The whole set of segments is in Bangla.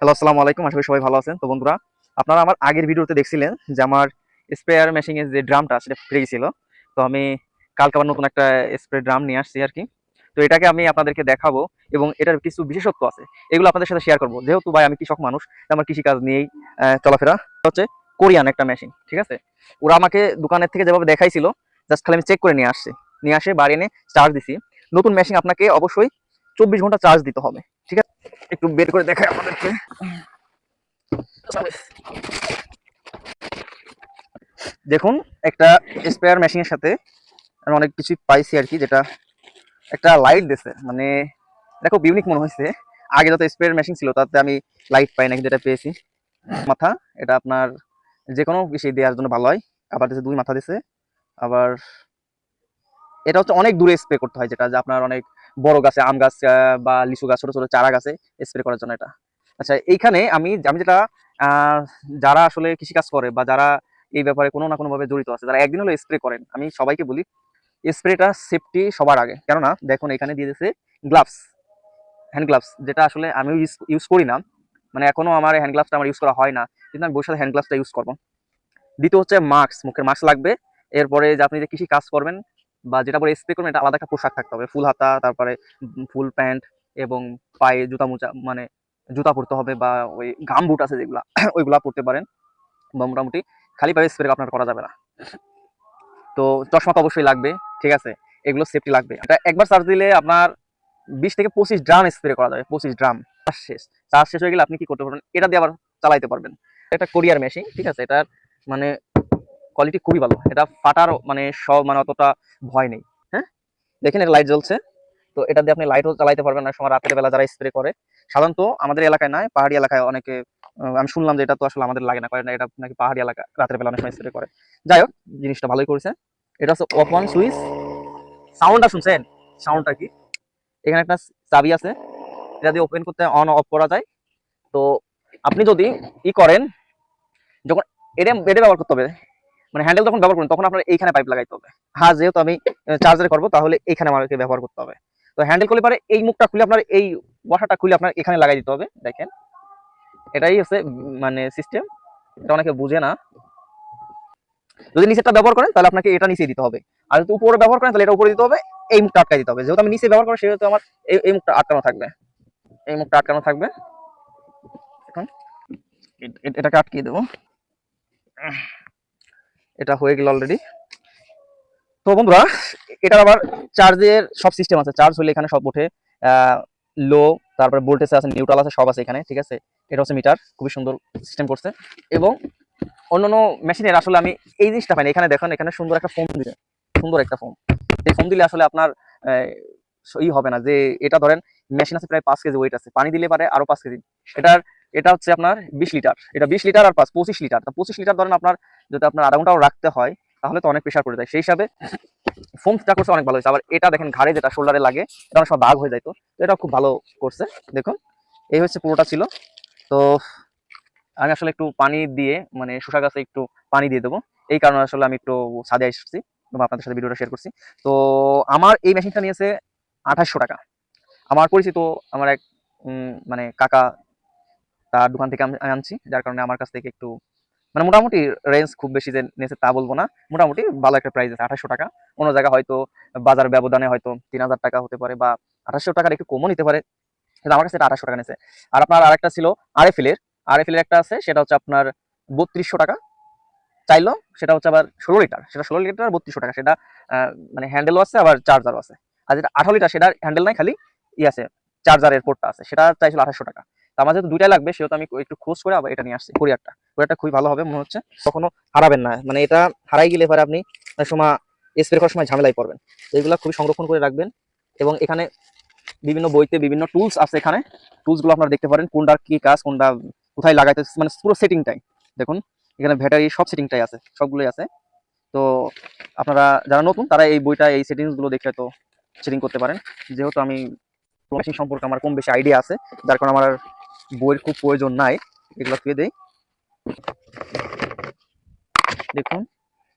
হ্যালো আসসালামু আলাইকুম। করি সবাই ভালো আছেন। তো বন্ধুরা, আপনারা আমার আগের ভিডিওতে দেখছিলেন যে আমার স্প্রেয়ার মেশিনের যে ড্রামটা সেটা ফিরে গেছিল তো আমি কালকে আবার নতুন একটা স্প্রে ড্রাম নিয়ে আসছি আর কি। তো এটাকে আমি আপনাদেরকে দেখাবো এবং এটার কিছু বিশেষত্ব আছে। এগুলো আপনাদের সাথে শেয়ার করব। যেহেতু ভাই, আমি কৃষক মানুষ আমার কৃষিকাজ নিয়েই চলাফেরা হচ্ছে কোরিয়ান একটা মেশিন ঠিক আছে? ওরা আমাকে দোকানের থেকে যেভাবে দেখাইছিল জাস্ট খালি আমি চেক করে নিয়ে আসছি। নিয়ে আসে, বাড়ি এনে চার্জ দিছি। নতুন মেশিন আপনাকে অবশ্যই চব্বিশ ঘণ্টা চার্জ দিতে হবে। একটু বের করে দেখাই আপনাদেরকে। দেখুন, একটা স্পেয়ার মেশিনের সাথে আমি অনেক কিছু পাইছি আর কি, যেটা একটা লাইট দিছে। মানে খুব ইউনিক মনে হয়েছে আগে যত স্পেয়ার মেশিন ছিল, তাতে আমি লাইট পাই না, কিন্তু এটা পেয়েছি। মাথা, এটা আপনার যে কোনো বিষয় দেওয়ার জন্য ভালো হয়। আবার দুই মাথা দিছে। আবার, এটা হচ্ছে অনেক দূরে স্প্রে করতে হয়, যেটা যে আপনার অনেক বড় গাছে, আম গাছ বা লিচু গাছ, ছোট ছোট চারা গাছে স্প্রে করার জন্য এটা। আচ্ছা এইখানে আমি আমি যেটা যারা আসলে কৃষিকাজ করে বা যারা এই ব্যাপারে কোনো না কোনো ভাবে জড়িত আছে, যারা একদিন হলো স্প্রে করেন, আমি সবাইকে বলি স্প্রেটা সেফটি সবার আগে। কেননা, দেখুন, এখানে দিয়ে দিয়েছে গ্লাভস হ্যান্ড গ্লাভস যেটা আসলে আমি ইউজ করি না। মানে এখনও আমার হ্যান্ড গ্লাভসটা আমার ইউজ করা হয় না, কিন্তু আমি বসে হ্যান্ড গ্লাভসটা ইউজ করব। দ্বিতীয় হচ্ছে মাস্ক মুখের মাস্ক লাগবে। এরপরে যে আপনি যে কৃষি কাজ করবেন বা যেটা পরে স্প্রে করবেন, এটা আলাদা একটা পোশাক থাকতে হবে। ফুল হাতা, তারপরে ফুল প্যান্ট এবং পায়ে জুতা মোচা মানে জুতা পরতে হবে বা ওই গাম বুট আছে যেগুলা, ওইগুলা পরতে পারেন। বা মোটামুটি খালি পায়ে স্প্রে আপনার করা যাবে না। তো চশমা তো অবশ্যই লাগবে, ঠিক আছে? এগুলো সেফটি লাগবে। এটা একবার চার্জ দিলে আপনার বিশ থেকে পঁচিশ ড্রাম স্প্রে করা যাবে, পঁচিশ ড্রাম চার্জ শেষ। চার্জ শেষ হয়ে গেলে আপনি কি করতে পারবেন? এটা দিয়ে আবার চালাইতে পারবেন। এটা কোরিয়ার মেশিন ঠিক আছে? এটার মানে কোয়ালিটি খুবই ভালো। এটা ফাটার মানে সব মানে অতটা ভয় নেই। হ্যাঁ? দেখেন এটা লাইট জ্বলছে। তো এটা দিয়ে আপনি লাইটও চালাইতে পারবেন না। সময় রাতের বেলা যারা স্প্রে করে। সাধারণত আমাদের এলাকায় নয় পাহাড়ি এলাকায় অনেকে আমি শুনলাম যে এটা তো আসলে আমাদের লাগে না। কারণ এটা নাকি পাহাড়ি এলাকা, রাতের বেলা অনেক সময় স্প্রে করে। যাই হোক, জিনিসটা ভালোই করেছে। এটা হচ্ছে অন সুইচ সাউন্ডটা শুনছেন? সাউন্ডটা কি? এখানে একটা চাবি আছে। এটা দিয়ে ওপেন করতে অন অফ করা যায়। তো আপনি যদি ই করেন, যখন এটা এটা ব্যবহার করতে হবে। মানে হ্যান্ডেল যখন ব্যবহার করবেন, তখন আপনার এইখানে পাইপ লাগাইতে হবে। হ্যাঁ যেহেতু আমি চার্জার করব, তাহলে এইখানে আমাকে ব্যবহার করতে হবে। তো হ্যান্ডেল করলে পারে এই মুখটা খুলে আপনার, এই ওয়াশারটা খুলে আপনার এখানে লাগাই দিতে হবে, দেখেন। এটাই হচ্ছে মানে সিস্টেম এটা অনেকে বুঝে না। যদি নিচেরটা ব্যবহার করেন, তাহলে আপনাকে এটা নিচে দিতে হবে। আর যদি উপরে ব্যবহার করেন, তাহলে এটা উপরে দিতে হবে, এই মুখটা আটকাই দিতে হবে। যেহেতু আমি নিচে ব্যবহার করি, সেহেতু আমার এই মুখটা আটকানো থাকবে। এই মুখটা আটকানো থাকবে। এখন এটাকে আটকিয়ে দেবো। এটা হয়ে গেল অলরেডি তো বন্ধুরা এটার আবার চার্জের সব সিস্টেম আছে। চার্জ হলে এখানে সব ওঠে। লো তারপরে ভোল্টেজ আছে নিউট্রাল আছে সব আছে এখানে ঠিক আছে? এটা হচ্ছে মিটার খুবই সুন্দর সিস্টেম করছে। এবং অন্যান্য মেশিনের আসলে আমি এই জিনিসটা পাইনি। এখানে দেখেন এখানে সুন্দর একটা ফোম দিলে সুন্দর একটা ফোম এই ফোম দিলে আসলে আপনার ই হবে না। যে এটা ধরেন মেশিন আছে প্রায় পাঁচ কেজি ওয়েট আছে। পানি দিলে পারে আরও পাঁচ কেজি। এটার এটা হচ্ছে আপনার বিশ লিটার। এটা বিশ লিটার আর পাঁচ, পঁচিশ লিটার। তা পঁচিশ লিটার ধরেন আপনার যদি আপনার আধা ঘন্টাও রাখতে হয়, তাহলে তো অনেক প্রেশার পড়ে যায়। সেই হিসাবে ফোমটা করছে অনেক ভালো হয়েছে। আবার এটা দেখেন ঘাড়ে যেটা শোল্ডারে লাগে, এটা অনেক দাগ হয়ে যায় তো। এটা খুব ভালো করছে, দেখুন। এই হচ্ছে পুরোটা ছিল। তো আমি আসলে একটু পানি দিয়ে মানে শসা গাছে একটু পানি দিয়ে দেবো। এই কারণে আসলে আমি একটু সাদে এসেছি এবং আপনাদের সাথে ভিডিওটা শেয়ার করছি। তো আমার এই মেশিনটা নিয়েছে আঠাশশো টাকা। আমার পরিচিত আমার এক মানে কাকা তার দোকান থেকে আমি আনছি, যার কারণে আমার কাছ থেকে একটু মানে মোটামুটি রেঞ্জ খুব বেশি যে নিয়েছে তা বলব না, মোটামুটি ভালো একটা প্রাইস আছে, আঠাশশো টাকা। অন্য জায়গায় হয়তো বাজার ব্যবধানে হয়তো তিন হাজার টাকা হতে পারে বা আঠাশশো টাকার একটু কমও নিতে পারে, কিন্তু আমার কাছে এটা টাকা নিয়েছে। আর আপনার আরেকটা ছিল আরএফএলের আরএফএলের একটা আছে, সেটা হচ্ছে আপনার বত্রিশশো টাকা চাইলো, সেটা হচ্ছে আবার ষোলো লিটার, সেটা ষোলো লিটার বত্রিশশো টাকা, সেটা মানে হ্যান্ডেলও আছে, আবার চার্জারও আছে। আর যেটা আঠারো লিটার, সেটার হ্যান্ডেল নাই, খালি ই আছে চার্জারের পোর্টটা আছে, সেটা চাইছিল আঠাশশো টাকা। আমার যেহেতু দুইটাই লাগবে, সেহেতু আমি একটু খোঁজ করে আবার এটা নিয়ে আসছি কোরিয়ারটা কোরিয়ারটা খুবই ভালো হবে, মনে হচ্ছে। কখনো হারাবেন না। মানে এটা হারাই গেলে পরে আপনি সময় স্প্রে করার সময় ঝামেলায় পড়বেন। এইগুলো খুবই সংরক্ষণ করে রাখবেন এবং এখানে বিভিন্ন বইতে বিভিন্ন টুলস আছে এখানে। টুলসগুলো আপনারা দেখতে পারেন, কোনটা কি কাজ, কোনটা কোথায় লাগাইতে মানে পুরো সেটিংটাই দেখুন, এখানে ব্যাটারি সব সেটিংটাই আছে, সবগুলোই আছে। তো আপনারা যারা নতুন, তারা এই বইটা, এই সেটিংসগুলো দেখে তো সেটিং করতে পারেন। যেহেতু আমি মেশিন সম্পর্কে আমার কম বেশি আইডিয়া আছে, যার কারণে আমার বইয়ের খুব প্রয়োজন নাই, এগুলো পেয়ে দেই। দেখুন,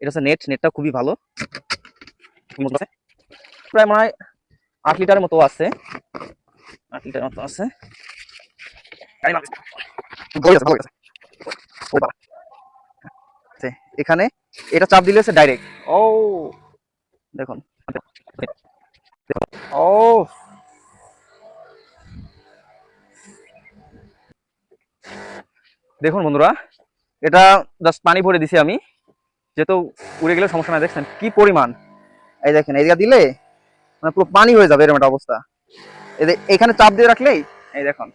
এটা হচ্ছে নেট নেটটা খুবই ভালো। প্রায় মনে হয় আট লিটারের মতো আছে। আট লিটার মতো আছে। এখানে এটা চাপ দিলে হচ্ছে ডাইরেক্ট ও! দেখুন। দেখুন বন্ধুরা, এটা জাস্ট পানি ভরে দিছি আমি। যেহেতু উড়ে গেলে সমস্যা নাই, দেখছেন কি পরিমাণ? এই দেখেন, এদিকে দিলে মানে পুরো পানি হয়ে যাবে, এরকম একটা অবস্থা। এখানে চাপ দিয়ে রাখলেই, এই দেখুন।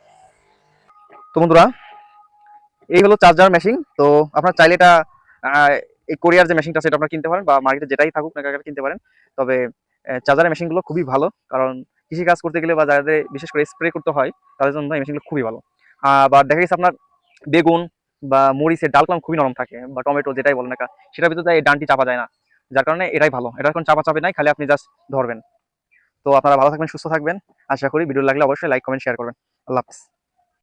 তো বন্ধুরা, এই হলো চার্জার মেশিন তো আপনার চাইলে এটা এই কোরিয়ার যে মেশিনটা সেটা আপনারা কিনতে পারেন, বা মার্কেটে যেটাই থাকুক না কেন কিনতে পারেন। তবে চার্জারের মেশিনগুলো খুবই ভালো, কারণ কৃষি কাজ করতে গেলে বা যাদের বিশেষ করে স্প্রে করতে হয়, তাদের জন্য এই মেশিনগুলো খুবই ভালো। আবার দেখা গেছে আপনার বেগুন বা মরিচের ডালকলাম খুবই নরম থাকে বা টমেটো যেটাই বলেন না সেটার ভিতরে এই ডানটি চাপা যায় না। যার কারণে এটাই ভালো। এটা এখন চাপা চাপে নাই, খালি আপনি জাস্ট ধরবেন। তো আপনারা ভালো থাকবেন, সুস্থ থাকবেন। আশা করি ভিডিও লাগলে অবশ্যই লাইক কমেন্ট শেয়ার করবেন। আল্লাহ হাফিজ।